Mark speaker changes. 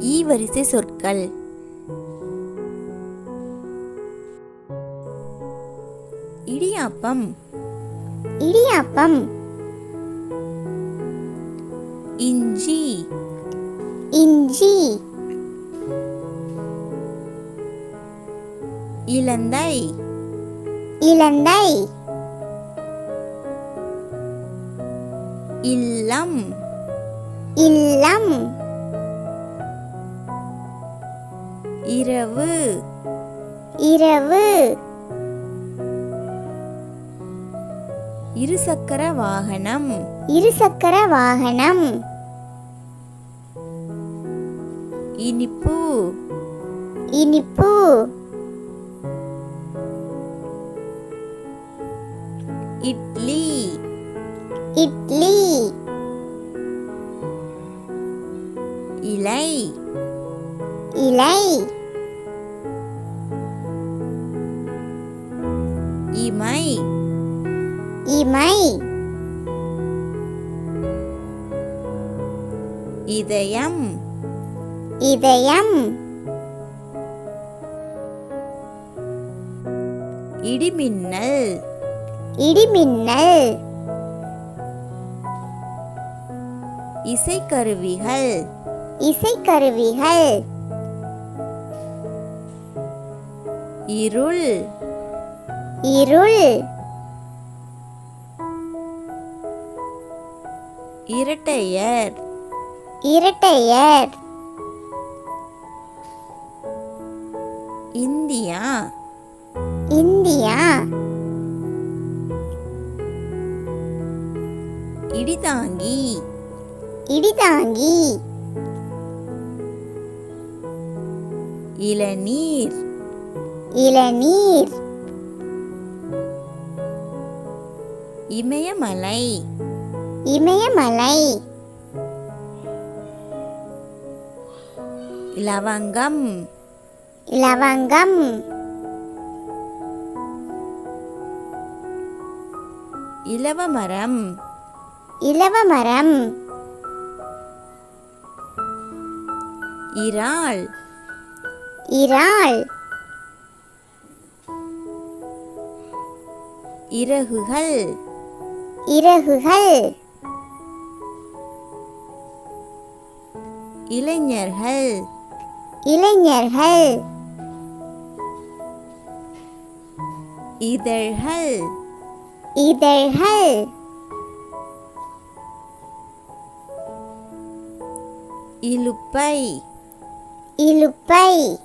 Speaker 1: ஈ வரிசை சொற்கள். இடியாப்பம்.
Speaker 2: இடியாப்பம்.
Speaker 1: இஞ்சி.
Speaker 2: இஞ்சி.
Speaker 1: இலந்தை.
Speaker 2: இலந்தை.
Speaker 1: இல்லம்.
Speaker 2: இல்லம்.
Speaker 1: இரவு.
Speaker 2: இரவு.
Speaker 1: இருசக்கர வாகனம்.
Speaker 2: இருசக்கர வாகனம்.
Speaker 1: இனிப்பு.
Speaker 2: இனிப்பு.
Speaker 1: இட்லி.
Speaker 2: இட்லி.
Speaker 1: இலை.
Speaker 2: இலை.
Speaker 1: இமை.
Speaker 2: இமை.
Speaker 1: இதயம்.
Speaker 2: இதயம்.
Speaker 1: இடிமின்னல்.
Speaker 2: இடிமின்னல்.
Speaker 1: இசைக்கருவிகள்.
Speaker 2: இசைக்கருவிகள்.
Speaker 1: இருள்.
Speaker 2: இருள்.
Speaker 1: இரட்டையர்.
Speaker 2: இரட்டையர்.
Speaker 1: இந்தியா.
Speaker 2: இந்தியா.
Speaker 1: இடிதாங்கி.
Speaker 2: இடிதாங்கி.
Speaker 1: இளநீர்.
Speaker 2: இளநீர்.
Speaker 1: இமயமலை.
Speaker 2: இமயமலை.
Speaker 1: லவங்கம்
Speaker 2: லவங்கம்
Speaker 1: இலவமரம்.
Speaker 2: இலவமரம்.
Speaker 1: இறால்.
Speaker 2: இறால்.
Speaker 1: இறகுகள்.
Speaker 2: இறகுகள்
Speaker 1: இளைஞர்கள்.
Speaker 2: இளைஞர்கள்.
Speaker 1: இதழ்கள்.
Speaker 2: இதழ்கள்.
Speaker 1: இலுப்பை.
Speaker 2: இலுப்பை.